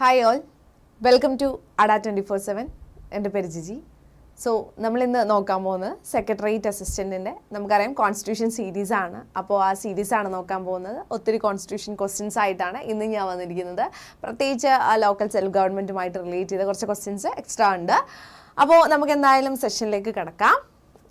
Hi all welcome to Adda twenty four seven എന്റെ പേര് Jiji. So നമ്മൾ ഇന്ന് നോക്കാൻ പോകുന്നത് സെക്രട്ടേറിയറ്റ് അസിസ്റ്റന്റിന്റെ നമുക്കറിയാം കോൺസ്റ്റിറ്റ്യൂഷൻ സീരീസ് ആണ്. അപ്പോൾ ആ സീരീസാണ് നോക്കാൻ പോകുന്നത്. ഒത്തിരി കോൺസ്റ്റിറ്റ്യൂഷൻ ക്വസ്റ്റ്യൻസ് ആയിട്ടാണ് ഇന്ന് ഞാൻ വന്നിരിക്കുന്നത്. പ്രത്യേകിച്ച് ആ ലോക്കൽ സെൽഫ് ഗവൺമെന്റുമായിട്ട് റിലേറ്റ് ചെയ്ത കുറച്ച് ക്വസ്റ്റ്യൻസ് എക്സ്ട്രാ ഉണ്ട്. അപ്പോൾ നമുക്ക് എന്തായാലും സെഷനിലേക്ക് കിടക്കാം.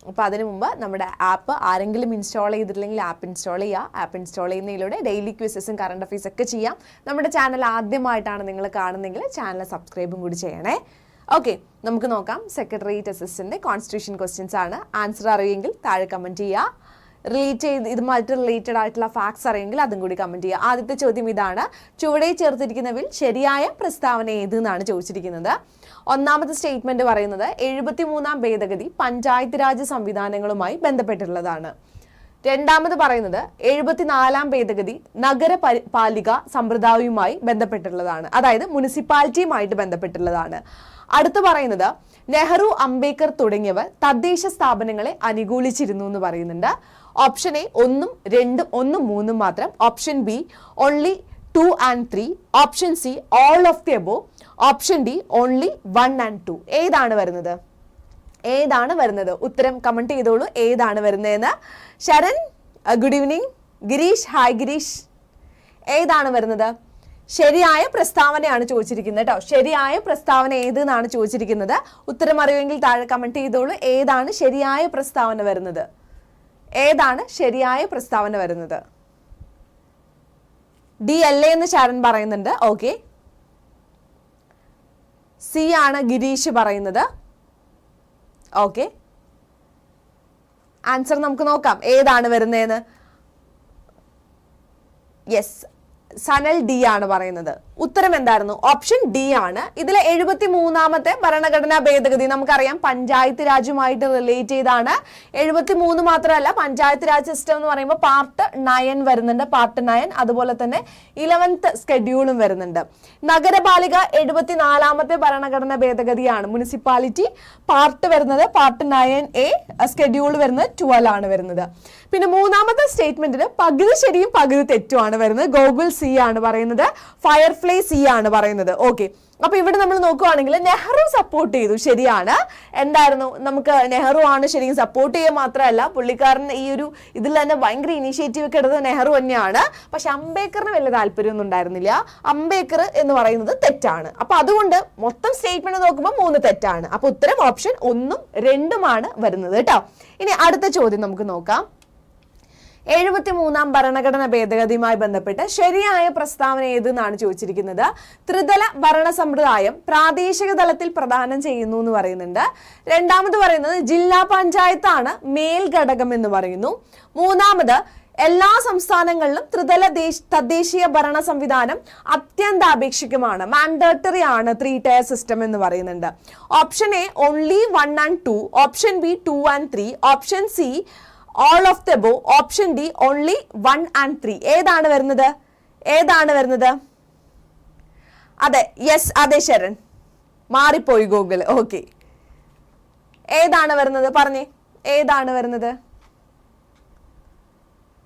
അപ്പോൾ അതിനു മുമ്പ് നമ്മുടെ ആപ്പ് ആരെങ്കിലും ഇൻസ്റ്റാൾ ചെയ്തിട്ടില്ലെങ്കിൽ ആപ്പ് ഇൻസ്റ്റാൾ ചെയ്യുക ആപ്പ് ഇൻസ്റ്റാൾ ചെയ്യുന്നതിലൂടെ ഡെയിലി ക്വിസസും കറണ്ട് അഫയേഴ്സ് ഒക്കെ ചെയ്യാം. നമ്മുടെ ചാനൽ ആദ്യമായിട്ടാണ് നിങ്ങൾ കാണുന്നതെങ്കിൽ ചാനൽ സബ്സ്ക്രൈബും കൂടി ചെയ്യണേ. ഓക്കെ നമുക്ക് നോക്കാം. സെക്രട്ടേറിയറ്റ് അസിസ്റ്റന്റ് കോൺസ്റ്റിറ്റ്യൂഷൻ ക്വസ്റ്റ്യൻസ് ആണ്. ആൻസർ അറിയുമെങ്കിൽ താഴെ കമന്റ് ചെയ്യുക റിലേറ്റ് ചെയ്ത് ഇതുമായിട്ട് റിലേറ്റഡ് ആയിട്ടുള്ള ഫാക്ട്സ് അറിയെങ്കിൽ അതും കൂടി കമന്റ് ചെയ്യുക ആദ്യത്തെ ചോദ്യം ഇതാണ് ചുവടെ ചേർത്തിരിക്കുന്നവിൽ ശരിയായ പ്രസ്താവന ഏത് എന്നാണ് ചോദിച്ചിരിക്കുന്നത്. ഒന്നാമത്തെ സ്റ്റേറ്റ്മെന്റ് പറയുന്നത് എഴുപത്തി മൂന്നാം ഭേദഗതി പഞ്ചായത്ത് രാജ് സംവിധാനങ്ങളുമായി ബന്ധപ്പെട്ടിട്ടുള്ളതാണ്. രണ്ടാമത് പറയുന്നത് എഴുപത്തിനാലാം ഭേദഗതി നഗര പാലിക സമ്പ്രദായവുമായി ബന്ധപ്പെട്ടുള്ളതാണ് അതായത് മുനിസിപ്പാലിറ്റിയുമായിട്ട് ബന്ധപ്പെട്ടുള്ളതാണ് അടുത്ത് പറയുന്നത് നെഹ്റു അംബേദ്കർ തുടങ്ങിയവർ തദ്ദേശ സ്ഥാപനങ്ങളെ അനുകൂലിച്ചിരുന്നു എന്ന് പറയുന്നുണ്ട്. ഓപ്ഷൻ എ ഒന്നും രണ്ടും ഒന്നും മൂന്നും മാത്രം. Option B only two and three option C all of the above option D only one and two ഏതാണ് വരുന്നത്? ഏതാണ് വരുന്നത്? ഉത്തരം കമന്റ് ചെയ്തോളൂ. ഏതാണ് വരുന്നതെന്ന്? Sharan good evening Girish hi Girish. ഏതാണ് വരുന്നത്? ശരിയായ പ്രസ്താവനയാണ് ചോദിച്ചിരിക്കുന്നത് കേട്ടോ ശരിയായ പ്രസ്താവന ഏത് എന്നാണ് ചോദിച്ചിരിക്കുന്നത്? ഉത്തരം അറിയുമെങ്കിൽ താഴെ കമന്റ് ചെയ്തോളൂ. ഏതാണ് ശരിയായ പ്രസ്താവന വരുന്നത്? ഏതാണ് ശരിയായ പ്രസ്താവന വരുന്നത്? ഡി എൽ എന്ന് ശരൺ പറയുന്നുണ്ട്. ഓക്കെ. സി ആണ് ഗിരീഷ് പറയുന്നത്. ഓക്കെ. ആൻസർ നമുക്ക് നോക്കാം. ഏതാണ് വരുന്നതെന്ന്? യെസ്. സനൽ ഡി ആണ് പറയുന്നത്. ഉത്തരം എന്തായിരുന്നു? ഓപ്ഷൻ ഡി ആണ്. ഇതിലെ എഴുപത്തി മൂന്നാമത്തെ ഭരണഘടനാ ഭേദഗതി നമുക്കറിയാം. പഞ്ചായത്ത് രാജുമായിട്ട് റിലേറ്റ് ചെയ്താണ്. എഴുപത്തി മൂന്ന് മാത്രമല്ല പഞ്ചായത്ത് രാജ് സിസ്റ്റം എന്ന് പറയുമ്പോൾ പാർട്ട് നയൻ വരുന്നുണ്ട്. പാർട്ട് നയൻ അതുപോലെ തന്നെ ഇലവൻത്ത് സ്കെഡ്യൂളും വരുന്നുണ്ട്. നഗരപാലിക എഴുപത്തിനാലാമത്തെ ഭരണഘടനാ ഭേദഗതിയാണ്. മുനിസിപ്പാലിറ്റി പാർട്ട് വരുന്നത് പാർട്ട് നയൻ എ സ്കെഡ്യൂൾ വരുന്നത് ട്വൽവ് ആണ് വരുന്നത്. പിന്നെ മൂന്നാമത്തെ സ്റ്റേറ്റ്മെന്റിന് പകുതി ശരിയും പകുതി തെറ്റുമാണ് വരുന്നത്. ഗോകുൽ സി ആണ് പറയുന്നത്. ഫയർഫ്ലൈ സി ആണ് പറയുന്നത്. ഓക്കെ അപ്പൊ ഇവിടെ നമ്മൾ നോക്കുവാണെങ്കിൽ നെഹ്റു സപ്പോർട്ട് ചെയ്തു. ശരിയാണ്. എന്തായിരുന്നു? നമുക്ക് നെഹ്റു ആണ് ശരിക്കും സപ്പോർട്ട് ചെയ്യുക മാത്രമല്ല പുള്ളിക്കാരൻ ഈ ഒരു ഇതിൽ തന്നെ ഭയങ്കര ഇനീഷ്യേറ്റീവ് ഒക്കെ എടുത്തത് നെഹ്റു തന്നെയാണ്. പക്ഷെ അംബേദ്കറിന് വലിയ താല്പര്യമൊന്നും ഉണ്ടായിരുന്നില്ല. അംബേദ്കർ എന്ന് പറയുന്നത് തെറ്റാണ്. അപ്പൊ അതുകൊണ്ട് മൊത്തം സ്റ്റേറ്റ്മെന്റ് നോക്കുമ്പോൾ മൂന്ന് തെറ്റാണ്. അപ്പൊ ഉത്തരം ഓപ്ഷൻ ഒന്നും രണ്ടുമാണ് വരുന്നത് കേട്ടോ. ഇനി അടുത്ത ചോദ്യം നമുക്ക് നോക്കാം. എഴുപത്തി മൂന്നാം ഭരണഘടന ഭേദഗതിയുമായി ബന്ധപ്പെട്ട് ശരിയായ പ്രസ്താവന ഏതെന്നാണ് ചോദിച്ചിരിക്കുന്നത്? ത്രിതല ഭരണ സമ്പ്രദായം പ്രാദേശിക തലത്തിൽ പ്രദാനം ചെയ്യുന്നു എന്ന് പറയുന്നുണ്ട്. രണ്ടാമത് പറയുന്നത് ജില്ലാ പഞ്ചായത്താണ് മേൽഘടകം എന്ന് പറയുന്നു. മൂന്നാമത് എല്ലാ സംസ്ഥാനങ്ങളിലും ത്രിതല തദ്ദേശീയ ഭരണ സംവിധാനം അത്യന്താപേക്ഷികമാണ് മാൻഡേറ്ററി ആണ് ത്രീ ടയർ സിസ്റ്റം എന്ന് പറയുന്നുണ്ട്. Option A only one and two option B two and three option C all of the above option D only one and three ഏതാണ് വരുന്നത്? ഏതാണ് വരുന്നത്? അതെ യെസ് അതെ ശരൺ. മാറിപ്പോയി ഗൂഗിൾ ഓക്കെ ഏതാണ് വരുന്നത്? പറഞ്ഞേ. ഏതാണ് വരുന്നത്?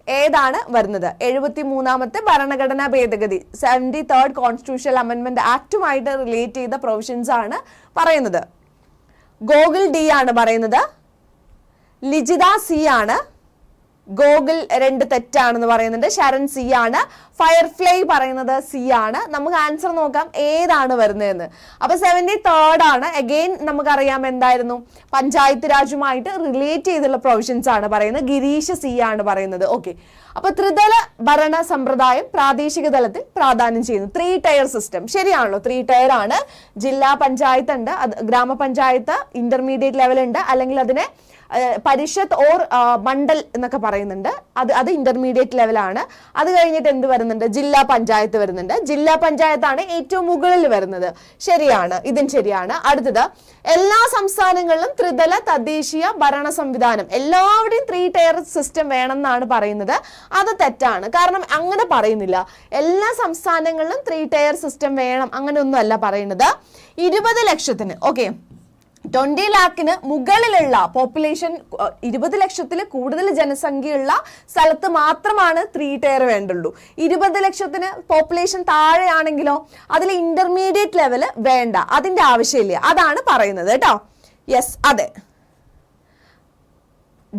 ഏതാണ് വരുന്നത്? എഴുപത്തി മൂന്നാമത്തെ ഭരണഘടനാ ഭേദഗതി. സെവന്റി തേർഡ് കോൺസ്റ്റിറ്റ്യൂഷണൽ അമെൻമെന്റ് ആക്ടുമായിട്ട് റിലേറ്റ് ചെയ്ത പ്രൊവിഷൻസ് ആണ് പറയുന്നത്. ഗോകുൽ ഡി ആണ് പറയുന്നത്. ലിജിത സി ആണ്. ഗോഗിൾ രണ്ട് തെറ്റാണെന്ന് പറയുന്നുണ്ട്. ശരൺ സി ആണ്. ഫയർഫ്ലൈ പറയുന്നത് സി ആണ്. നമുക്ക് ആൻസർ നോക്കാം ഏതാണ് വരുന്നതെന്ന്. അപ്പൊ സെവന്റി തേർഡ് ആണ്. അഗെയിൻ നമുക്കറിയാം എന്തായിരുന്നു? പഞ്ചായത്ത് രാജുമായിട്ട് റിലേറ്റ് ചെയ്തുള്ള പ്രൊവിഷൻസ് ആണ് പറയുന്നത്. ഗിരീഷ് സി ആണ് പറയുന്നത്. ഓക്കെ അപ്പൊ ത്രിതല ഭരണ സമ്പ്രദായം പ്രാദേശിക തലത്തിൽ പ്രാധാന്യം ചെയ്യുന്നു. ത്രീ ടയർ സിസ്റ്റം ശരിയാണല്ലോ. ത്രീ ടയർ ആണ്. ജില്ലാ പഞ്ചായത്ത് ഉണ്ട് ഗ്രാമപഞ്ചായത്ത് ഇന്റർമീഡിയറ്റ് ലെവൽ ഉണ്ട്. അല്ലെങ്കിൽ അതിനെ പരിഷത്ത് ഓർ മണ്ഡൽ എന്നൊക്കെ പറയുന്നുണ്ട്. അത് അത് ഇന്റർമീഡിയറ്റ് ലെവലാണ് അത് കഴിഞ്ഞിട്ട് എന്ത് വരുന്നുണ്ട്? ജില്ലാ പഞ്ചായത്ത് വരുന്നുണ്ട്. ജില്ലാ പഞ്ചായത്താണ് ഏറ്റവും മുകളിൽ വരുന്നത്. ശരിയാണ്. ഇതും ശരിയാണ്. അടുത്തത് എല്ലാ സംസ്ഥാനങ്ങളിലും ത്രിതല തദ്ദേശീയ ഭരണ സംവിധാനം. എല്ലാവരുടെയും ത്രീ ടയർ സിസ്റ്റം വേണമെന്നാണ് പറയുന്നത്. അത് തെറ്റാണ്. കാരണം അങ്ങനെ പറയുന്നില്ല. എല്ലാ സംസ്ഥാനങ്ങളിലും ത്രീ ടയർ സിസ്റ്റം വേണം. അങ്ങനെയൊന്നും അല്ല പറയുന്നത്. ഇരുപത് ലക്ഷത്തിന് ഓക്കെ ട്വന്റി ലാക്കിന് മുകളിലുള്ള പോപ്പുലേഷൻ ഇരുപത് ലക്ഷത്തിൽ കൂടുതൽ ജനസംഖ്യയുള്ള സ്ഥലത്ത് മാത്രമാണ് ത്രീ ടയർ വേണ്ടുള്ളൂ. ഇരുപത് ലക്ഷത്തിന് പോപ്പുലേഷൻ താഴെയാണെങ്കിലോ അതിൽ ഇന്റർമീഡിയറ്റ് ലെവൽ വേണ്ട അതിന്റെ ആവശ്യമില്ല. അതാണ് പറയുന്നത് കേട്ടോ. യെസ് അതെ.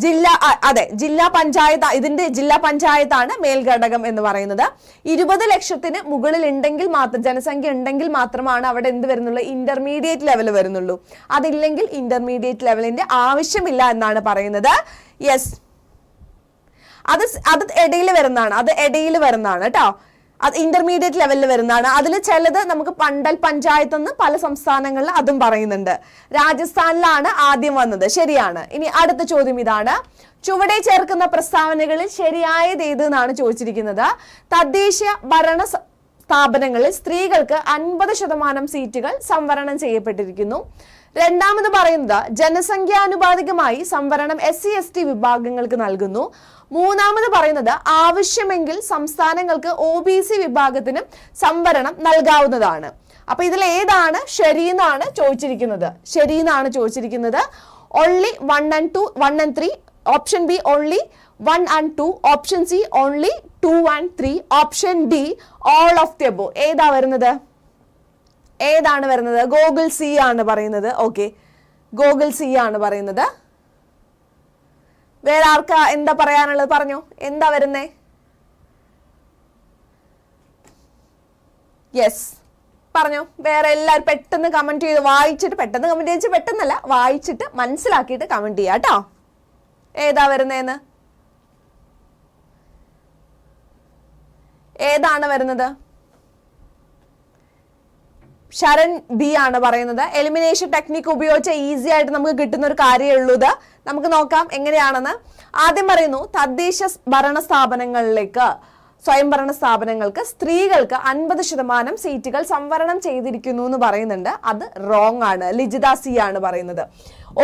ജില്ലാ അതെ ജില്ലാ പഞ്ചായത്ത് ഇതിന്റെ ജില്ലാ പഞ്ചായത്താണ് മേൽഘടകം എന്ന് പറയുന്നത്. ഇരുപത് ലക്ഷത്തിന് മുകളിൽ ഉണ്ടെങ്കിൽ മാത്രം ജനസംഖ്യ ഉണ്ടെങ്കിൽ മാത്രമാണ് അവിടെ എന്ത് വരുന്നുള്ളൂ? ഇന്റർമീഡിയറ്റ് ലെവൽ വരുന്നുള്ളൂ. അതില്ലെങ്കിൽ ഇന്റർമീഡിയറ്റ് ലെവലിന്റെ ആവശ്യമില്ല എന്നാണ് പറയുന്നത്. യെസ് അത് അത് ഇടയിൽ വരുന്നതാണ് അത് ഇടയിൽ വരുന്നതാണ് കേട്ടോ. അത് ഇന്റർമീഡിയറ്റ് ലെവലിൽ വരുന്നതാണ്. അതിൽ ചിലത് നമുക്ക് പണ്ടൽ പഞ്ചായത്ത് എന്ന് പല സംസ്ഥാനങ്ങളിൽ അതും പറയുന്നുണ്ട്. രാജസ്ഥാനിലാണ് ആദ്യം വന്നത്. ശരിയാണ്. ഇനി അടുത്ത ചോദ്യം ഇതാണ്. ചുവടെ ചേർക്കുന്ന പ്രസ്താവനകളിൽ ശരിയായത് ഏത് എന്നാണ് ചോദിച്ചിരിക്കുന്നത്. തദ്ദേശ ഭരണ സ്ഥാപനങ്ങളിൽ സ്ത്രീകൾക്ക് അൻപത് ശതമാനം സീറ്റുകൾ സംവരണം ചെയ്യപ്പെട്ടിരിക്കുന്നു. രണ്ടാമത് പറയുന്നത് ജനസംഖ്യാനുപാതികമായി സംവരണം എസ് സി എസ് ടി വിഭാഗങ്ങൾക്ക് നൽകുന്നു. മൂന്നാമത് പറയുന്നത് ആവശ്യമെങ്കിൽ സംസ്ഥാനങ്ങൾക്ക് ഒ ബി സി വിഭാഗത്തിന് സംവരണം നൽകാവുന്നതാണ്. അപ്പൊ ഇതിൽ ഏതാണ്? ശരിയെന്നാണ് ചോദിച്ചിരിക്കുന്നത്. ശരിയെന്നാണ് ചോദിച്ചിരിക്കുന്നത്. Only one and two one and three option B only one and two option C only two and three option D all of the above ഏതാ വരുന്നത്? ഏതാണ് വരുന്നത്? ഗോഗിൾ സി ആണ് പറയുന്നത്. ഓക്കെ ഗോഗിൾ സി ആണ് പറയുന്നത്. വേറെ ആർക്കാ എന്താ പറയാനുള്ളത്? പറഞ്ഞോ. എന്താ വരുന്നേ? യെസ് പറഞ്ഞോ. വേറെ എല്ലാവരും പെട്ടെന്ന് കമന്റ് ചെയ്ത് വായിച്ചിട്ട് പെട്ടെന്ന് കമന്റ് ചെയ്ത് പെട്ടെന്നല്ല വായിച്ചിട്ട് മനസ്സിലാക്കിയിട്ട് കമന്റ് ചെയ്യാം കേട്ടോ ഏതാ വരുന്നേന്ന്? ഏതാണ് വരുന്നത്? ശരൺ ബി ആണ് പറയുന്നത്. എലിമിനേഷൻ ടെക്നിക്ക് ഉപയോഗിച്ച് ഈസി ആയിട്ട് നമുക്ക് കിട്ടുന്ന ഒരു കാര്യമേ ഇത് നമുക്ക് നോക്കാം എങ്ങനെയാണെന്ന്. ആദ്യം പറയുന്നു തദ്ദേശ ഭരണ സ്ഥാപനങ്ങളിലേക്ക് സ്വയംഭരണ സ്ഥാപനങ്ങൾക്ക് സ്ത്രീകൾക്ക് അൻപത് ശതമാനം സീറ്റുകൾ സംവരണം ചെയ്തിരിക്കുന്നു എന്ന് പറയുന്നുണ്ട്. അത് റോങ് ആണ്. ലിജിത സി ആണ് പറയുന്നത്.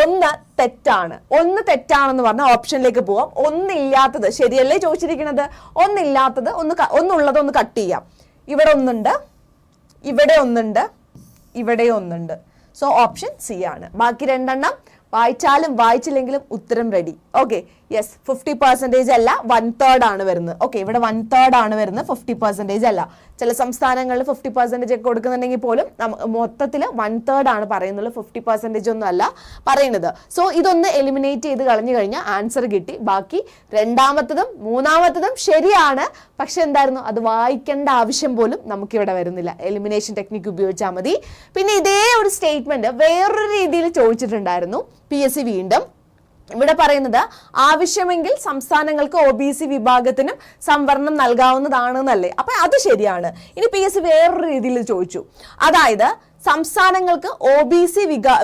ഒന്ന് തെറ്റാണ്. ഒന്ന് തെറ്റാണെന്ന് പറഞ്ഞ ഓപ്ഷനിലേക്ക് പോവാം. ഒന്നില്ലാത്തത് ശരിയല്ലേ ചോദിച്ചിരിക്കുന്നത്? ഒന്നില്ലാത്തത് ഒന്ന് ഒന്നുള്ളത് ഒന്ന് കട്ട് ചെയ്യാം. ഇവിടെ ഒന്നുണ്ട്. ഇവിടെ ഒന്നുണ്ട്. ഇവിടെ ഒന്നുണ്ട്. സോ ഓപ്ഷൻ സി ആണ്. ബാക്കി രണ്ടെണ്ണം വായിച്ചാലും വായിച്ചില്ലെങ്കിലും ഉത്തരം ready okay yes fifty percentage അല്ല വൺ തേർഡ് ആണ് വരുന്നത്. ഓക്കെ ഇവിടെ വൺ തേർഡ് ആണ് വരുന്നത് ഫിഫ്റ്റി പെർസെന്റേജ് അല്ല. ചില സംസ്ഥാനങ്ങളിൽ ഫിഫ്റ്റി പെർസെന്റേജ് ഒക്കെ കൊടുക്കുന്നുണ്ടെങ്കിൽ പോലും മൊത്തത്തിൽ വൺ തേർഡ് ആണ് പറയുന്നുള്ളൂ ഫിഫ്റ്റി പെർസെന്റേജ് ഒന്നും അല്ല പറയുന്നത്. സോ ഇതൊന്ന് എലിമിനേറ്റ് ചെയ്ത് കളഞ്ഞു കഴിഞ്ഞാൽ ആൻസർ കിട്ടി. ബാക്കി രണ്ടാമത്തതും മൂന്നാമത്തതും ശരിയാണ്. പക്ഷെ എന്തായിരുന്നു? അത് വായിക്കേണ്ട ആവശ്യം പോലും നമുക്കിവിടെ വരുന്നില്ല. എലിമിനേഷൻ ടെക്നിക്ക് ഉപയോഗിച്ചാൽ മതി. പിന്നെ ഇതേ ഒരു സ്റ്റേറ്റ്മെന്റ് വേറൊരു രീതിയിൽ ചോദിച്ചിട്ടുണ്ടായിരുന്നു. പി എസ് സി വീണ്ടും ഇവിടെ പറയുന്നത് ആവശ്യമെങ്കിൽ സംസ്ഥാനങ്ങൾക്ക് ഒ ബി സി വിഭാഗത്തിനും സംവരണം നൽകാവുന്നതാണെന്നല്ലേ. അപ്പൊ അത് ശരിയാണ്. ഇനി പി എസ് വേറൊരു രീതിയിൽ ചോദിച്ചു. അതായത് സംസ്ഥാനങ്ങൾക്ക് ഒ ബി സി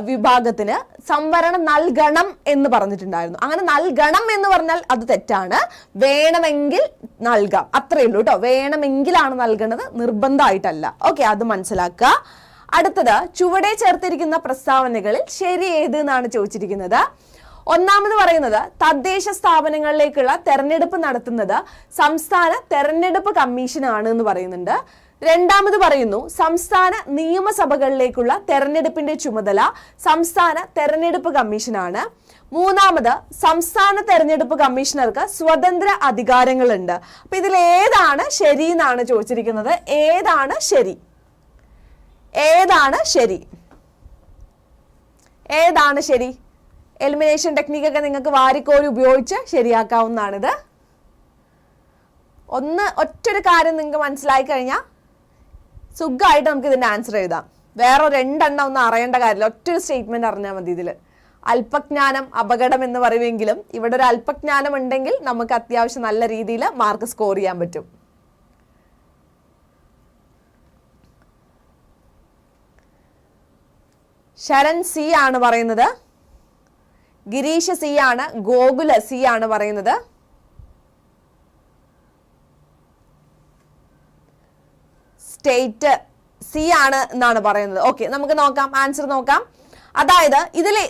വിഭാഗത്തിന് സംവരണം നൽകണം എന്ന് പറഞ്ഞിട്ടുണ്ടായിരുന്നു. അങ്ങനെ നൽകണം എന്ന് പറഞ്ഞാൽ അത് തെറ്റാണ്. വേണമെങ്കിൽ നൽകാം. അത്രയേ ഉള്ളൂ കേട്ടോ വേണമെങ്കിലാണ് നൽകണത് നിർബന്ധമായിട്ടല്ല. ഓക്കെ അത് മനസ്സിലാക്കുക. അടുത്തത് ചുവടെ ചേർത്തിരിക്കുന്ന പ്രസ്താവനകളിൽ ശരി ഏത് എന്നാണ് ചോദിച്ചിരിക്കുന്നത്? ഒന്നാമത് പറയുന്നത് തദ്ദേശ സ്ഥാപനങ്ങളിലേക്കുള്ള തെരഞ്ഞെടുപ്പ് നടത്തുന്നത് സംസ്ഥാന തെരഞ്ഞെടുപ്പ് കമ്മീഷനാണ് എന്ന് പറയുന്നുണ്ട്. രണ്ടാമത് പറയുന്നു സംസ്ഥാന നിയമസഭകളിലേക്കുള്ള തെരഞ്ഞെടുപ്പിന്റെ ചുമതല സംസ്ഥാന തെരഞ്ഞെടുപ്പ് കമ്മീഷനാണ്. മൂന്നാമത് സംസ്ഥാന തെരഞ്ഞെടുപ്പ് കമ്മീഷണർക്ക് സ്വതന്ത്ര അധികാരങ്ങളുണ്ട്. അപ്പൊ ഇതിൽ ഏതാണ് ശരി എന്നാണ് ചോദിച്ചിരിക്കുന്നത്. ഏതാണ് ശരി? ഏതാണ് ശരി? ഏതാണ് ശരി? എലിമിനേഷൻ ടെക്നിക്കൊക്കെ നിങ്ങൾക്ക് വാരിക്കോരി ഉപയോഗിച്ച് ശരിയാക്കാവുന്നതാണിത്. ഒന്ന് ഒറ്റൊരു കാര്യം നിങ്ങൾക്ക് മനസ്സിലായി കഴിഞ്ഞാൽ സുഖമായിട്ട് നമുക്ക് ഇതിന്റെ ആൻസർ എഴുതാം. വേറെ രണ്ടെണ്ണം ഒന്നും അറിയേണ്ട കാര്യമില്ല. ഒറ്റൊരു സ്റ്റേറ്റ്മെന്റ് അറിഞ്ഞാൽ മതി ഇതിൽ അല്പജ്ഞാനം അപകടം എന്ന് പറയുമെങ്കിലും ഇവിടെ ഒരു അല്പജ്ഞാനം ഉണ്ടെങ്കിൽ നമുക്ക് അത്യാവശ്യം നല്ല രീതിയിൽ മാർക്ക് സ്കോർ ചെയ്യാൻ പറ്റും. ശരൺ സി ആണ് പറയുന്നത്. ഗിരീഷ് സി ആണ് ഗോകുല സി ആണ് പറയുന്നത്. സ്റ്റേറ്റ് സി ആണ് എന്നാണ് പറയുന്നത്. ഓക്കെ നമുക്ക് നോക്കാം ആൻസർ നോക്കാം. അതായത് ഇതിലെ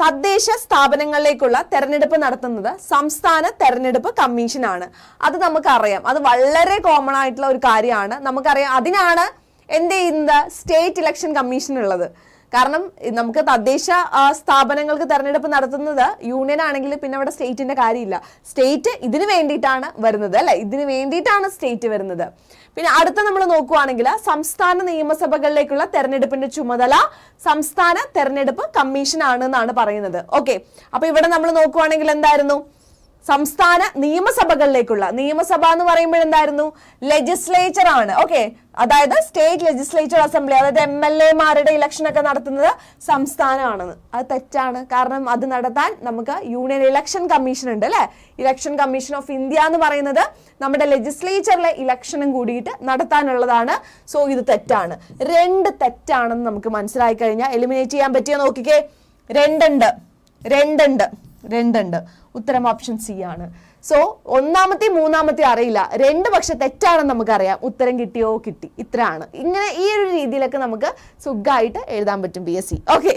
തദ്ദേശ സ്ഥാപനങ്ങളിലേക്കുള്ള തെരഞ്ഞെടുപ്പ് നടത്തുന്നത് സംസ്ഥാന തെരഞ്ഞെടുപ്പ് കമ്മീഷനാണ് അത് നമുക്കറിയാം. അത് വളരെ കോമൺ ആയിട്ടുള്ള ഒരു കാര്യമാണ്. നമുക്കറിയാം അതിനാണ് എന്ത് ചെയ്യുന്നത്? സ്റ്റേറ്റ് ഇലക്ഷൻ കമ്മീഷൻ ഉള്ളത് കാരണം നമുക്ക് തദ്ദേശ സ്ഥാപനങ്ങൾക്ക് തെരഞ്ഞെടുപ്പ് നടത്തുന്നത് യൂണിയൻ ആണെങ്കിൽ പിന്നെ അവിടെ സ്റ്റേറ്റിന്റെ കാര്യമില്ല. സ്റ്റേറ്റ് ഇതിന് വേണ്ടിയിട്ടാണ് വരുന്നത് അല്ലെ? ഇതിന് വേണ്ടിയിട്ടാണ് സ്റ്റേറ്റ് വരുന്നത്. പിന്നെ അടുത്ത നമ്മൾ നോക്കുവാണെങ്കിൽ സംസ്ഥാന നിയമസഭകളിലേക്കുള്ള തെരഞ്ഞെടുപ്പിന്റെ ചുമതല സംസ്ഥാന തെരഞ്ഞെടുപ്പ് കമ്മീഷൻ ആണ് എന്നാണ് പറയുന്നത്. ഓക്കെ അപ്പൊ ഇവിടെ നമ്മൾ നോക്കുവാണെങ്കിൽ എന്തായിരുന്നു? സംസ്ഥാന നിയമസഭകളിലേക്കുള്ള നിയമസഭ എന്ന് പറയുമ്പോൾ എന്തായിരുന്നു? ലെജിസ്ലേച്ചർ ആണ്. ഓക്കെ അതായത് സ്റ്റേറ്റ് ലെജിസ്ലേച്ചർ അസംബ്ലി അതായത് എം എൽ എമാരുടെ ഇലക്ഷൻ ഒക്കെ നടത്തുന്നത് സംസ്ഥാനമാണെന്ന്. അത് തെറ്റാണ്. കാരണം അത് നടത്താൻ നമുക്ക് യൂണിയൻ ഇലക്ഷൻ കമ്മീഷൻ ഉണ്ട് അല്ലെ? ഇലക്ഷൻ കമ്മീഷൻ ഓഫ് ഇന്ത്യ എന്ന് പറയുന്നത് നമ്മുടെ ലെജിസ്ലേച്ചറിലെ ഇലക്ഷനും കൂടിയിട്ട് നടത്താനുള്ളതാണ്. സോ ഇത് തെറ്റാണ്. രണ്ട് തെറ്റാണെന്ന് നമുക്ക് മനസ്സിലായി കഴിഞ്ഞാൽ എലിമിനേറ്റ് ചെയ്യാൻ പറ്റിയ നോക്കിക്കേ. രണ്ടുണ്ട്. രണ്ടുണ്ട്. രണ്ടുണ്ട്. ഉത്തരം ഓപ്ഷൻ സി ആണ്. സോ ഒന്നാമത്തെ മൂന്നാമത്തെ അറിയില്ല. രണ്ട് പക്ഷെ തെറ്റാണെന്ന് നമുക്കറിയാം. ഉത്തരം കിട്ടിയോ കിട്ടി. ഇത്രയാണ്. ഇങ്ങനെ ഈ ഒരു രീതിയിലൊക്കെ നമുക്ക് സുഖമായിട്ട് എഴുതാൻ പറ്റും P S C okay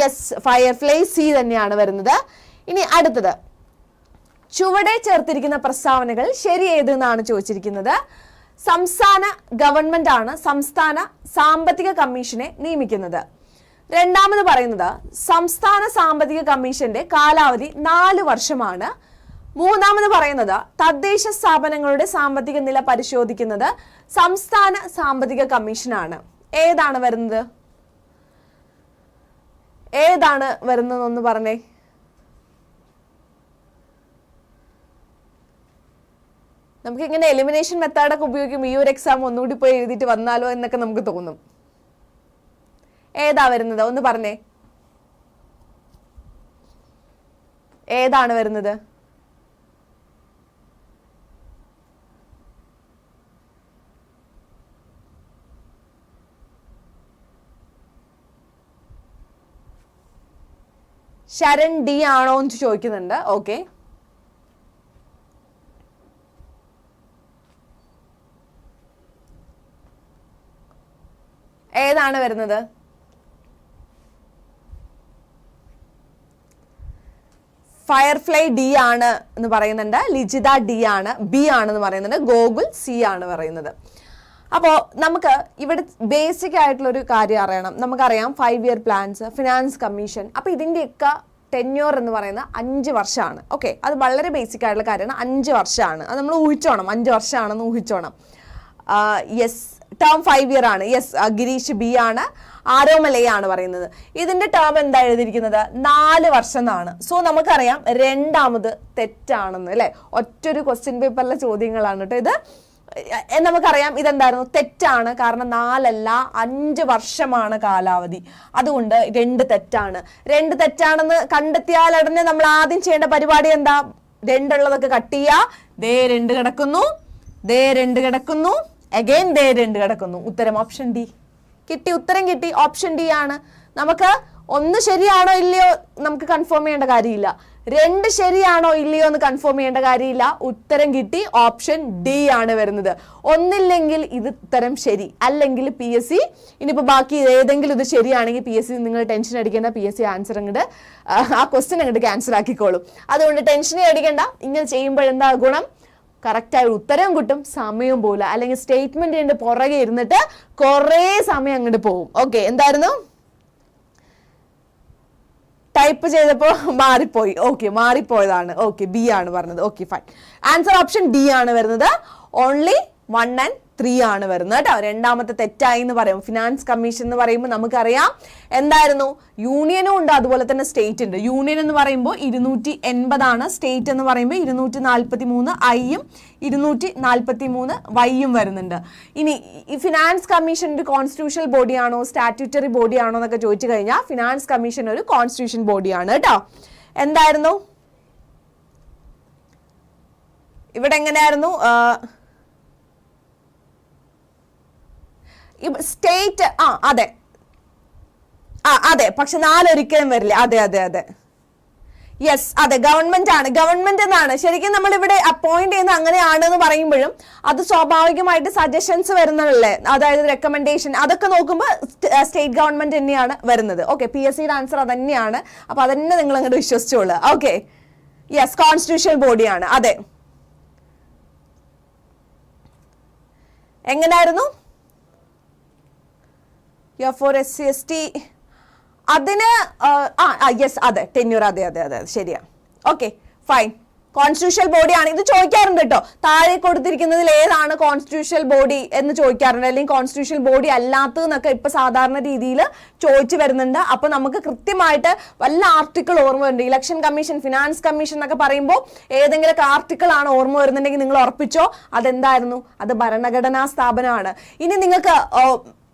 yes Firefly C തന്നെയാണ് വരുന്നത്. ഇനി അടുത്തത്. ചുവടെ ചേർത്തിരിക്കുന്ന പ്രസ്താവനകൾ ശരി ഏതെന്നാണ് ചോദിച്ചിരിക്കുന്നത്. സംസ്ഥാന ഗവൺമെന്റ് ആണ് സംസ്ഥാന സാമ്പത്തിക കമ്മീഷനെ നിയമിക്കുന്നത്. രണ്ടാമത് പറയുന്നത് സംസ്ഥാന സാമ്പത്തിക കമ്മീഷന്റെ കാലാവധി നാല് വർഷമാണ്. മൂന്നാമത് പറയുന്നത് തദ്ദേശ സ്ഥാപനങ്ങളുടെ സാമ്പത്തിക നില പരിശോധിക്കുന്നത് സംസ്ഥാന സാമ്പത്തിക കമ്മീഷനാണ്. ഏതാണ് വരുന്നത്? ഏതാണ് വരുന്നതെന്ന് പറഞ്ഞേ. നമുക്ക് ഇങ്ങനെ എലിമിനേഷൻ മെത്തേഡൊക്കെ ഉപയോഗിക്കും ഈ ഒരു എക്സാം ഒന്നുകൂടി പോയി എഴുതിയിട്ട് വന്നാലോ എന്നൊക്കെ നമുക്ക് തോന്നും. ഏതാ വരുന്നത്? ഒന്ന് പറഞ്ഞേ. ഏതാണ് വരുന്നത്? ശരൺ ഡി ആണോ എന്ന് ചോദിക്കുന്നുണ്ട്. ഓക്കെ. ഏതാണ് വരുന്നത്? ഫയർഫ്ലൈ ഡി ആണ് എന്ന് പറയുന്നുണ്ട് ലിജിത ഡി ആണ് ബി ആണെന്ന് പറയുന്നുണ്ട് ഗോകുൽ സി ആണ് പറയുന്നത്. അപ്പോൾ നമുക്ക് ഇവിടെ ബേസിക് ആയിട്ടുള്ളൊരു കാര്യം അറിയണം. നമുക്കറിയാം five year plans finance commission അപ്പോൾ ഇതിന്റെയൊക്കെ ടെന്യൂർ എന്ന് പറയുന്നത് അഞ്ച് വർഷമാണ്. ഓക്കെ അത് വളരെ ബേസിക് ആയിട്ടുള്ള കാര്യമാണ്. അഞ്ച് വർഷമാണ്. അത് നമ്മൾ ഊഹിച്ചോണം. അഞ്ച് വർഷമാണെന്ന് ഊഹിച്ചോണം. യെസ് ടേം ഫൈവ് ഇയർ ആണ്. യെസ് ഗിരീഷ് ബി ആണ്. ആരോമലയാണ് പറയുന്നത്. ഇതിന്റെ ടേം എന്താ എഴുതിയിരിക്കുന്നത്? നാല് വർഷം എന്നാണ് സോ നമുക്കറിയാം രണ്ടാമത് തെറ്റാണെന്ന് അല്ലെ? ഒറ്റൊരു ക്വസ്റ്റ്യൻ പേപ്പറിലെ ചോദ്യങ്ങളാണ് കേട്ടോ ഇത്. നമുക്കറിയാം ഇതെന്തായിരുന്നു? തെറ്റാണ്. കാരണം നാലല്ല അഞ്ച് വർഷമാണ് കാലാവധി. അതുകൊണ്ട് രണ്ട് തെറ്റാണ്. രണ്ട് തെറ്റാണെന്ന് കണ്ടെത്തിയാൽ ഉടനെ നമ്മൾ ആദ്യം ചെയ്യേണ്ട പരിപാടി എന്താ? രണ്ടുള്ളതൊക്കെ കട്ട് ചെയ്യുക ദേ രണ്ട് കിടക്കുന്നു. ദേ രണ്ട് കിടക്കുന്നു. അഗൈൻ ദേ രണ്ട് കിടക്കുന്നു. ഉത്തരം ഓപ്ഷൻ ഡി കിട്ടി ഉത്തരം കിട്ടി ഓപ്ഷൻ ഡി ആണ്. നമുക്ക് ഒന്ന് ശരിയാണോ ഇല്ലയോ നമുക്ക് കൺഫേം ചെയ്യേണ്ട കാര്യമില്ല. രണ്ട് ശരിയാണോ ഇല്ലയോ എന്ന് കൺഫേം ചെയ്യേണ്ട കാര്യമില്ല. ഉത്തരം കിട്ടി ഓപ്ഷൻ ഡി ആണ് വരുന്നത്. ഒന്നില്ലെങ്കിൽ ഇത് ഉത്തരം ശരി. അല്ലെങ്കിൽ പി എസ് സി ഇനിയിപ്പോൾ ബാക്കി ഏതെങ്കിലും ഇത് ശരിയാണെങ്കിൽ പി എസ് സി നിങ്ങൾ ടെൻഷൻ അടിക്കേണ്ട പി എസ് സി ആൻസർ അങ്ങോട്ട് ആ ക്വസ്റ്റ്യൻ അങ്ങോട്ട് ക്യാൻസൽ ആക്കിക്കോളും. അതുകൊണ്ട് ടെൻഷനേ അടിക്കേണ്ട. ഇങ്ങനെ ചെയ്യുമ്പോഴെന്താ ഗുണം? കറക്റ്റായ ഉത്തരം കിട്ടും സമയം പോകില്ല അല്ലെങ്കിൽ സ്റ്റേറ്റ്മെന്റിന്റെ പുറകെ ഇരുന്നിട്ട് കുറേ സമയം അങ്ങോട്ട് പോകും. ഓക്കെ എന്തായിരുന്നു? ടൈപ്പ് ചെയ്തപ്പോൾ മാറിപ്പോയി. ഓക്കെ മാറിപ്പോയതാണ്. ഓക്കെ ബി ആണ് പറഞ്ഞത്. Okay fine answer option D ആണ് വരുന്നത്. ഓൺലി വൺ ആൻഡ് ത്രീ ആണ് വരുന്നത് കേട്ടോ. രണ്ടാമത്തെ തെറ്റായി എന്ന് പറയും ഫിനാൻസ് കമ്മീഷൻ എന്ന് പറയുമ്പോൾ നമുക്കറിയാം എന്തായിരുന്നു? യൂണിയനും ഉണ്ട് അതുപോലെ തന്നെ സ്റ്റേറ്റ് ഉണ്ട്. യൂണിയൻ എന്ന് പറയുമ്പോൾ ഇരുന്നൂറ്റി എൺപതാണ്. സ്റ്റേറ്റ് എന്ന് പറയുമ്പോൾ ഇരുന്നൂറ്റി നാൽപ്പത്തി മൂന്ന് ഐയും ഇരുന്നൂറ്റി നാൽപ്പത്തി മൂന്ന് വൈയും വരുന്നുണ്ട്. ഇനി ഈ ഫിനാൻസ് കമ്മീഷൻ ഒരു കോൺസ്റ്റിറ്റ്യൂഷണൽ ബോഡിയാണോ സ്റ്റാറ്റ്യൂട്ടറി ബോഡിയാണോ എന്നൊക്കെ ചോദിച്ചു കഴിഞ്ഞാൽ ഫിനാൻസ് കമ്മീഷൻ ഒരു കോൺസ്റ്റിറ്റ്യൂഷൻ ബോഡിയാണ് കേട്ടോ. എന്തായിരുന്നു? ഇവിടെ എങ്ങനെയായിരുന്നു? സ്റ്റേറ്റ് ആ അതെ. ആ അതെ. പക്ഷെ നാലൊരിക്കലും വരില്ല. അതെ അതെ അതെ. യെസ് അതെ. ഗവൺമെന്റ് ആണ്. ഗവൺമെന്റ് എന്നാണ്. ശരിക്കും നമ്മൾ ഇവിടെ അപ്പോയിന്റ് ചെയ്യുന്ന അങ്ങനെയാണ് എന്ന് പറയുമ്പോഴും അത് സ്വാഭാവികമായിട്ട് സജഷൻസ് വരുന്നതല്ലേ? അതായത് റെക്കമെൻഡേഷൻ അതൊക്കെ നോക്കുമ്പോൾ സ്റ്റേറ്റ് ഗവൺമെന്റ് തന്നെയാണ് വരുന്നത്. ഓക്കെ പി എസ് സിയുടെ ആൻസർ അതന്നെയാണ്. അപ്പൊ അതന്നെ നിങ്ങൾ അങ്ങോട്ട് വിശ്വസിച്ചോളൂ ഓക്കെ യെസ് കോൺസ്റ്റിറ്റ്യൂഷൻ ബോഡിയാണ് അതെ. എങ്ങനായിരുന്നു? For S C S T അതിന് ആ യെസ് അതെ ടെന്യൂർ അതെ അതെ അതെ ശരിയാ. ഓക്കെ ഫൈൻ കോൺസ്റ്റിറ്റ്യൂഷണൽ ബോഡിയാണ് ഇത് ചോദിക്കാറുണ്ട് കേട്ടോ താഴെ കൊടുത്തിരിക്കുന്നതിൽ ഏതാണ് കോൺസ്റ്റിറ്റ്യൂഷണൽ ബോഡി എന്ന് ചോദിക്കാറുണ്ട്. അല്ലെങ്കിൽ കോൺസ്റ്റിറ്റ്യൂഷണൽ ബോഡി അല്ലാത്തതെന്നൊക്കെ ഇപ്പൊ സാധാരണ രീതിയിൽ ചോദിച്ചു വരുന്നുണ്ട്. അപ്പൊ നമുക്ക് കൃത്യമായിട്ട് വല്ല ആർട്ടിക്കിൾ ഓർമ്മ വരുന്നുണ്ട്. ഇലക്ഷൻ കമ്മീഷൻ ഫിനാൻസ് കമ്മീഷൻ എന്നൊക്കെ പറയുമ്പോൾ ഏതെങ്കിലും ആർട്ടിക്കിൾ ആണ് ഓർമ്മ വരുന്നുണ്ടെങ്കിൽ നിങ്ങൾ ഉറപ്പിച്ചോ? അതെന്തായിരുന്നു? അത് ഭരണഘടനാ സ്ഥാപനമാണ്. ഇനി നിങ്ങൾക്ക്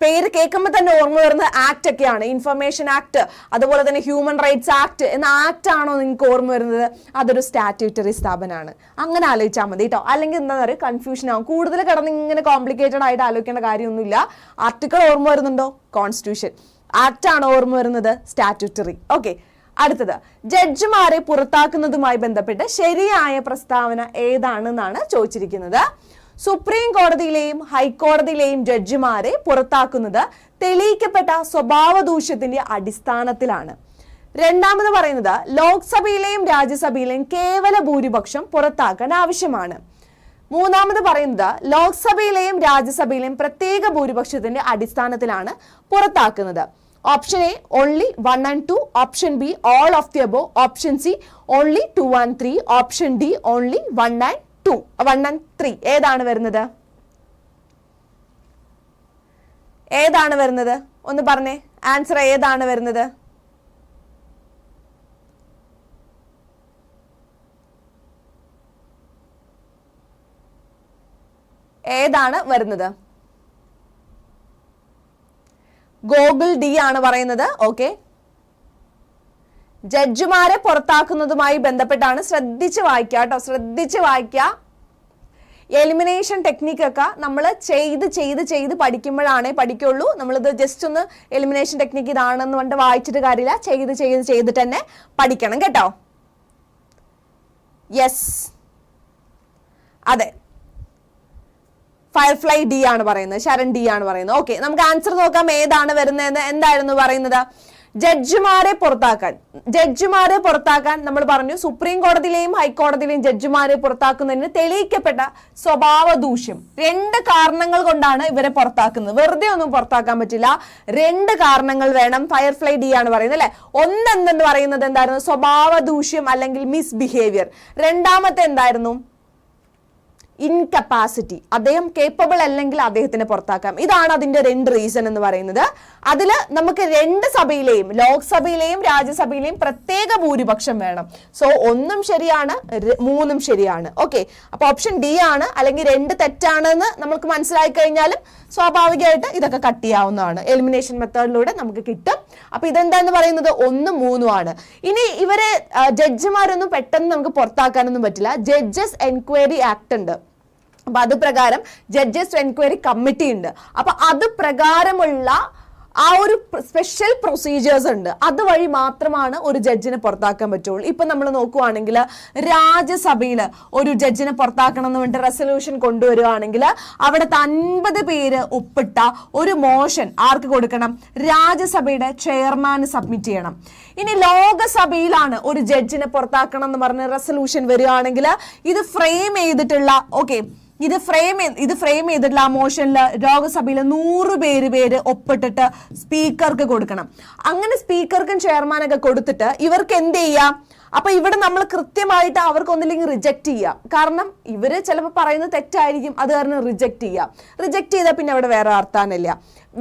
പേര് കേൾക്കുമ്പോൾ തന്നെ ഓർമ്മ വരുന്ന ആക്ട് ഒക്കെയാണ്. ഇൻഫർമേഷൻ ആക്ട് അതുപോലെ തന്നെ ഹ്യൂമൻ റൈറ്റ്സ് ആക്ട് എന്ന ആക്ട് ആണോ നിങ്ങൾക്ക് ഓർമ്മ വരുന്നത്? അതൊരു സ്റ്റാറ്റ്യൂട്ടറി സ്ഥാപനമാണ്. അങ്ങനെ ആലോചിച്ചാൽ മതി കേട്ടോ അല്ലെങ്കിൽ എന്താ പറയുക കൺഫ്യൂഷൻ ആവും. കൂടുതൽ കിടന്ന് ഇങ്ങനെ കോംപ്ലിക്കേറ്റഡ് ആയിട്ട് ആലോചിക്കേണ്ട കാര്യമൊന്നുമില്ല. ആർട്ടിക്കിൾ ഓർമ്മ വരുന്നുണ്ടോ? കോൺസ്റ്റിറ്റ്യൂഷൻ ആക്ട് ആണോ ഓർമ്മ വരുന്നത്? സ്റ്റാറ്റ്യൂട്ടറി ഓക്കെ അടുത്തത്. ജഡ്ജിമാരെ പുറത്താക്കുന്നതുമായി ബന്ധപ്പെട്ട് ശരിയായ പ്രസ്താവന ഏതാണെന്നാണ് ചോദിച്ചിരിക്കുന്നത്. സുപ്രീം കോടതിയിലെയും ഹൈക്കോടതിയിലെയും ജഡ്ജിമാരെ പുറത്താക്കുന്നത് തെളിയിക്കപ്പെട്ട സ്വഭാവ ദൂഷ്യത്തിന്റെ അടിസ്ഥാനത്തിലാണ്. രണ്ടാമത് പറയുന്നത് ലോക്സഭയിലെയും രാജ്യസഭയിലെയും കേവല ഭൂരിപക്ഷം പുറത്താക്കാൻ ആവശ്യമാണ്. മൂന്നാമത് പറയുന്നത് ലോക്സഭയിലെയും രാജ്യസഭയിലെയും പ്രത്യേക ഭൂരിപക്ഷത്തിന്റെ അടിസ്ഥാനത്തിലാണ് പുറത്താക്കുന്നത്. Option A only one and two option B all of the above option C only two and three option D only one and two one and three ഏതാണ് വരുന്നത്? ഏതാണ് വരുന്നത്? ഒന്ന് പറഞ്ഞേ. ആൻസർ ഏതാണ് വരുന്നത്? ഏതാണ് വരുന്നത്? ഗോകുൽ ഡി ആണ് പറയുന്നത്. ഓക്കെ ജഡ്ജിമാരെ പുറത്താക്കുന്നതുമായി ബന്ധപ്പെട്ടാണ് ശ്രദ്ധിച്ച് വായിക്കുക കേട്ടോ. ശ്രദ്ധിച്ച് വായിക്കുക. എലിമിനേഷൻ ടെക്നിക്കൊക്കെ നമ്മൾ ചെയ്ത് ചെയ്ത് ചെയ്ത് പഠിക്കുമ്പോഴാണേ പഠിക്കുള്ളൂ. നമ്മളിത് ജസ്റ്റ് ഒന്ന് എലിമിനേഷൻ ടെക്നിക്ക് ഇതാണെന്ന് പറഞ്ഞിട്ട് വായിച്ചിട്ട് കാര്യമില്ല. ചെയ്ത് ചെയ്ത് ചെയ്തിട്ട് തന്നെ പഠിക്കണം കേട്ടോ. യെസ് അതെ. ഫയർഫ്ലൈ ഡി ആണ് പറയുന്നത്. ശരൺ ഡി ആണ് പറയുന്നത്. ഓക്കെ നമുക്ക് ആൻസർ നോക്കാം. ഏതാണ് വരുന്നതെന്ന്? എന്തായിരുന്നു പറയുന്നത്? ജഡ്ജിമാരെ പുറത്താക്കാൻ. ജഡ്ജിമാരെ പുറത്താക്കാൻ നമ്മൾ പറഞ്ഞു സുപ്രീം കോടതിയിലെയും ഹൈക്കോടതിയിലെയും ജഡ്ജിമാരെ പുറത്താക്കുന്നതിന് തെളിയിക്കപ്പെട്ട സ്വഭാവ ദൂഷ്യം. രണ്ട് കാരണങ്ങൾ കൊണ്ടാണ് ഇവരെ പുറത്താക്കുന്നത്. വെറുതെ ഒന്നും പുറത്താക്കാൻ പറ്റില്ല. രണ്ട് കാരണങ്ങൾ വേണം. ഫയർഫ്ലൈ ഡി ആണ് പറയുന്നത് അല്ലെ? ഒന്നെന്തെന്ന് പറയുന്നത് എന്തായിരുന്നു? സ്വഭാവ ദൂഷ്യം അല്ലെങ്കിൽ മിസ്ബിഹേവിയർ രണ്ടാമത്തെ എന്തായിരുന്നു? ഇൻകപ്പാസിറ്റി അദ്ദേഹം കേപ്പബിൾ അല്ലെങ്കിൽ അദ്ദേഹത്തിനെ പുറത്താക്കാം. ഇതാണ് അതിന്റെ രണ്ട് റീസൺ എന്ന് പറയുന്നത്. അതിൽ നമുക്ക് രണ്ട് സഭയിലെയും ലോക്സഭയിലെയും രാജ്യസഭയിലെയും പ്രത്യേക ഭൂരിപക്ഷം വേണം. സോ ഒന്നും ശരിയാണ് മൂന്നും ശരിയാണ്. ഓക്കെ അപ്പൊ ഓപ്ഷൻ ഡി ആണ് അല്ലെങ്കിൽ രണ്ട് തെറ്റാണെന്ന് നമുക്ക് മനസ്സിലായി കഴിഞ്ഞാലും സ്വാഭാവികമായിട്ട് ഇതൊക്കെ കട്ട് ചെയ്യാവുന്നതാണ്. എലിമിനേഷൻ മെത്തേഡിലൂടെ നമുക്ക് കിട്ടും. അപ്പൊ ഇതെന്താന്ന് പറയുന്നത്? ഒന്നും മൂന്നും ആണ്. ഇനി ഇവരെ ജഡ്ജിമാരൊന്നും പെട്ടെന്ന് നമുക്ക് പുറത്താക്കാനൊന്നും പറ്റില്ല. ജഡ്ജസ് എൻക്വയറി ആക്ട് ഉണ്ട്. അപ്പൊ അത് പ്രകാരം ജഡ്ജസ് എൻക്വയറി കമ്മിറ്റി ഉണ്ട്. അപ്പൊ അത് പ്രകാരമുള്ള ആ ഒരു സ്പെഷ്യൽ പ്രൊസീജിയേഴ്സ് ഉണ്ട്. അതുവഴി മാത്രമാണ് ഒരു ജഡ്ജിനെ പുറത്താക്കാൻ പറ്റുള്ളൂ. ഇപ്പൊ നമ്മൾ നോക്കുവാണെങ്കിൽ രാജ്യസഭയിൽ ഒരു ജഡ്ജിനെ പുറത്താക്കണം എന്ന് പറഞ്ഞിട്ട് റെസൊല്യൂഷൻ കൊണ്ടുവരികയാണെങ്കിൽ അവിടുത്തെ അൻപത് പേര് ഒപ്പിട്ട ഒരു മോഷൻ ആർക്ക് കൊടുക്കണം? രാജ്യസഭയുടെ ചെയർമാന് സബ്മിറ്റ് ചെയ്യണം. ഇനി ലോകസഭയിലാണ് ഒരു ജഡ്ജിനെ പുറത്താക്കണം എന്ന് പറഞ്ഞ റെസൊല്യൂഷൻ വരികയാണെങ്കിൽ ഇത് ഫ്രെയിം ചെയ്തിട്ടുള്ള ഓക്കെ ഇത് ഫ്രെയിം ഇത് ഫ്രെയിം ചെയ്തിട്ടുള്ള ആ മോഷനിൽ ലോകസഭയിൽ നൂറ് പേര് പേര് ഒപ്പിട്ടിട്ട് സ്പീക്കർക്ക് കൊടുക്കണം. അങ്ങനെ സ്പീക്കർക്കും ചെയർമാനൊക്കെ കൊടുത്തിട്ട് ഇവർക്ക് എന്ത് ചെയ്യാം? അപ്പൊ ഇവിടെ നമ്മൾ കൃത്യമായിട്ട് അവർക്ക് ഒന്നില്ലെങ്കിൽ റിജക്ട് ചെയ്യാം. കാരണം ഇവർ ചിലപ്പോൾ പറയുന്നത് തെറ്റായിരിക്കും അത് കാരണം റിജക്ട് ചെയ്യാം. റിജക്ട് ചെയ്താൽ പിന്നെ അവിടെ വേറെ അർത്ഥാനില്ല.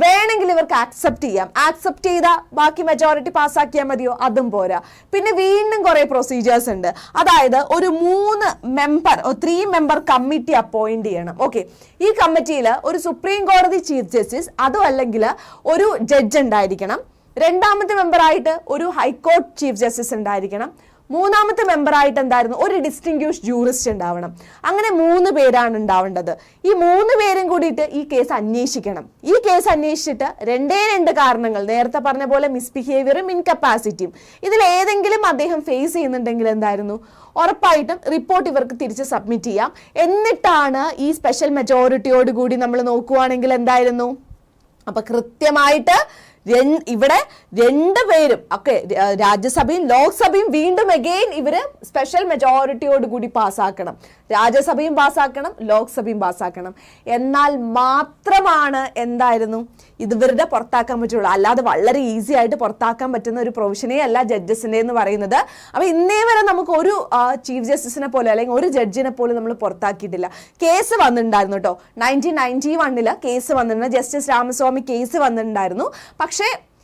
വേണമെങ്കിൽ ഇവർക്ക് ആക്സെപ്റ്റ് ചെയ്യാം. ആക്സെപ്റ്റ് ചെയ്താൽ ബാക്കി മെജോറിറ്റി പാസ്സാക്കിയാൽ മതിയോ? അതും പോരാ. പിന്നെ വീണ്ടും കുറെ പ്രൊസീജിയേഴ്സ് ഉണ്ട്. അതായത് ഒരു മൂന്ന് member three member committee appoint ചെയ്യണം. ഓക്കെ ഈ കമ്മിറ്റിയിൽ ഒരു സുപ്രീം കോടതി ചീഫ് ജസ്റ്റിസ് അതും അല്ലെങ്കിൽ ഒരു ജഡ്ജ് ഉണ്ടായിരിക്കണം. രണ്ടാമത്തെ മെമ്പറായിട്ട് ഒരു ഹൈക്കോർട്ട് ചീഫ് ജസ്റ്റിസ് ഉണ്ടായിരിക്കണം. മൂന്നാമത്തെ മെമ്പറായിട്ട് എന്തായിരുന്നു? ഒരു ഡിസ്റ്റിങ്ക്യൂഷ് ജൂറിസ്റ്റ് ഉണ്ടാവണം. അങ്ങനെ മൂന്ന് പേരാണ് ഉണ്ടാവേണ്ടത്. ഈ മൂന്ന് പേരും കൂടിയിട്ട് ഈ കേസ് അന്വേഷിക്കണം. ഈ കേസ് അന്വേഷിച്ചിട്ട് രണ്ടേ രണ്ട് കാരണങ്ങൾ നേരത്തെ പറഞ്ഞ പോലെ മിസ്ബിഹേവിയറും ഇൻകപ്പാസിറ്റിയും ഇതിൽ ഏതെങ്കിലും അദ്ദേഹം ഫേസ് ചെയ്യുന്നുണ്ടെങ്കിൽ എന്തായിരുന്നു? ഉറപ്പായിട്ടും റിപ്പോർട്ട് ഇവർക്ക് തിരിച്ച് സബ്മിറ്റ് ചെയ്യാം. എന്നിട്ടാണ് ഈ സ്പെഷ്യൽ മെജോറിറ്റിയോട് കൂടി നമ്മൾ നോക്കുവാണെങ്കിൽ എന്തായിരുന്നു? അപ്പൊ കൃത്യമായിട്ട് ഇവിടെ രണ്ട് പേരും ഒക്കെ രാജ്യസഭയും ലോക്സഭയും വീണ്ടും അഗെയിൻ ഇവർ സ്പെഷ്യൽ മെജോറിറ്റിയോട് കൂടി പാസ്സാക്കണം രാജ്യസഭയും പാസ്സാക്കണം ലോക്സഭയും പാസ്സാക്കണം എന്നാൽ മാത്രമാണ് എന്തായിരുന്നു? ഇവരുടെ പുറത്താക്കാൻ പറ്റുള്ളൂ. അല്ലാതെ വളരെ ഈസി ആയിട്ട് പുറത്താക്കാൻ പറ്റുന്ന ഒരു പ്രൊവിഷനേ അല്ല ജഡ്ജസിന്റെ എന്ന് പറയുന്നത്. അപ്പോൾ ഇന്നേ വരെ നമുക്ക് ഒരു ചീഫ് ജസ്റ്റിസിനെ പോലെ അല്ലെങ്കിൽ ഒരു ജഡ്ജിനെ പോലും നമ്മൾ പുറത്താക്കിയിട്ടില്ല. കേസ് വന്നിട്ടുണ്ടായിരുന്നു കേട്ടോ. നയന്റീൻ നയന്റി വണ്ണിൽ കേസ് വന്നിട്ടുണ്ട്. ജസ്റ്റിസ് രാമസ്വാമി കേസ് വന്നിട്ടുണ്ടായിരുന്നു. പക്ഷേ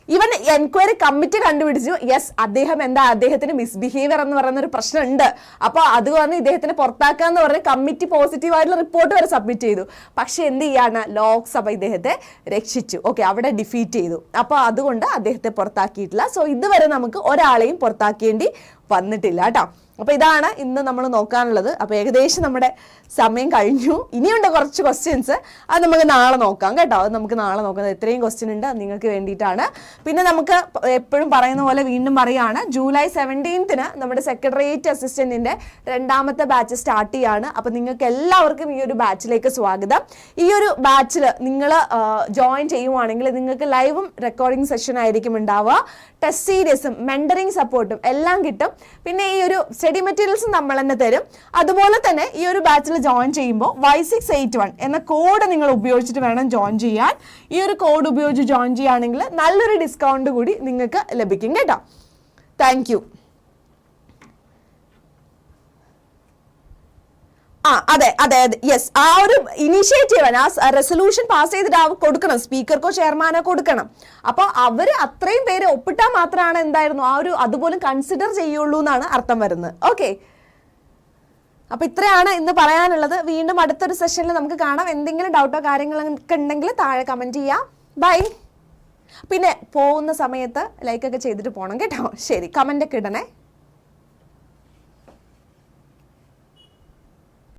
ഇവൻ എൻക്വയറി കമ്മിറ്റി കണ്ടുപിടിച്ചു. യെസ് അദ്ദേഹം എന്താ അദ്ദേഹത്തിന് മിസ്ബിഹേവിയർ എന്ന് പറയുന്ന ഒരു പ്രശ്നമുണ്ട്. അപ്പോൾ അത് വന്ന് ഇദ്ദേഹത്തിന് പുറത്താക്കാന്ന് പറഞ്ഞ് കമ്മിറ്റി പോസിറ്റീവായിട്ടുള്ള റിപ്പോർട്ട് വരെ സബ്മിറ്റ് ചെയ്തു. പക്ഷേ എന്ത് ചെയ്യാണ്? ലോക്സഭ ഇദ്ദേഹത്തെ രക്ഷിച്ചു. ഓക്കെ അവിടെ ഡിഫീറ്റ് ചെയ്തു. അപ്പോൾ അതുകൊണ്ട് അദ്ദേഹത്തെ പുറത്താക്കിയിട്ടില്ല. സോ ഇതുവരെ നമുക്ക് ഒരാളെയും പുറത്താക്കേണ്ടി വന്നിട്ടില്ല കേട്ടോ. അപ്പോൾ ഇതാണ് ഇന്ന് നമ്മൾ നോക്കാനുള്ളത്. അപ്പോൾ ഏകദേശം നമ്മുടെ സമയം കഴിഞ്ഞു. ഇനിയുണ്ട് കുറച്ച് ക്വസ്റ്റ്യൻസ് അത് നമുക്ക് നാളെ നോക്കാം കേട്ടോ. അത് നമുക്ക് നാളെ നോക്കാം. എത്രയും ക്വസ്റ്റ്യൻ ഉണ്ട്. നിങ്ങൾക്ക് വേണ്ടിയിട്ടാണ്. പിന്നെ നമുക്ക് എപ്പോഴും പറയുന്ന പോലെ വീണ്ടും പറയുകയാണ്. ജൂലൈ സെവന്റീൻത്തിന് നമ്മുടെ സെക്രട്ടേറിയറ്റ് അസിസ്റ്റന്റിന്റെ രണ്ടാമത്തെ ബാച്ച് സ്റ്റാർട്ട് ചെയ്യാണ്. അപ്പോൾ നിങ്ങൾക്ക് എല്ലാവർക്കും ഈ ഒരു ബാച്ചിലേക്ക് സ്വാഗതം. ഈ ഒരു ബാച്ചിൽ നിങ്ങൾ ജോയിൻ ചെയ്യുവാണെങ്കിൽ നിങ്ങൾക്ക് ലൈവും റെക്കോർഡിംഗ് സെഷൻ ആയിരിക്കും ഉണ്ടാവുക. ടെസ്റ്റ് സീരീസും മെൻഡറിങ് സപ്പോർട്ടും എല്ലാം കിട്ടും. പിന്നെ ഈ ഒരു സ്റ്റഡി മെറ്റീരിയൽസ് നമ്മൾ തന്നെ തരും. അതുപോലെ തന്നെ ഈ ഒരു ബാച്ചിൽ ജോയിൻ ചെയ്യുമ്പോൾ വൈ സിക്സ് എയ്റ്റ് വൺ എന്ന കോഡ് നിങ്ങൾ ഉപയോഗിച്ചിട്ട് വേണം ജോയിൻ ചെയ്യാൻ. ഈ ഒരു കോഡ് ഉപയോഗിച്ച് ജോയിൻ ചെയ്യുകയാണെങ്കിൽ നല്ലൊരു ഡിസ്കൗണ്ട് കൂടി നിങ്ങൾക്ക് ലഭിക്കും കേട്ടോ. താങ്ക് ആ അതെ അതെ അതെ. യെസ് ആ ഒരു ഇനീഷ്യേറ്റീവ് ആ റെസൊല്യൂഷൻ പാസ് ചെയ്തിട്ട് ആ കൊടുക്കണം. സ്പീക്കർക്കോ ചെയർമാനോ കൊടുക്കണം. അപ്പോൾ അവർ അത്രയും പേര് ഒപ്പിട്ടാൽ മാത്രമാണ് എന്തായിരുന്നു? ആ ഒരു അതുപോലും കൺസിഡർ ചെയ്യുള്ളൂ എന്നാണ് അർത്ഥം വരുന്നത്. ഓക്കെ അപ്പോൾ ഇത്രയാണ് ഇന്ന് പറയാനുള്ളത്. വീണ്ടും അടുത്തൊരു സെഷനിൽ നമുക്ക് കാണാം. എന്തെങ്കിലും ഡൗട്ടോ കാര്യങ്ങളൊക്കെ ഉണ്ടെങ്കിൽ താഴെ കമന്റ് ചെയ്യാം. ബൈ പിന്നെ പോകുന്ന സമയത്ത് ലൈക്കൊക്കെ ചെയ്തിട്ട് പോകണം കേട്ടോ. ശരി കമന്റ് ഒക്കെ ഇടണേ.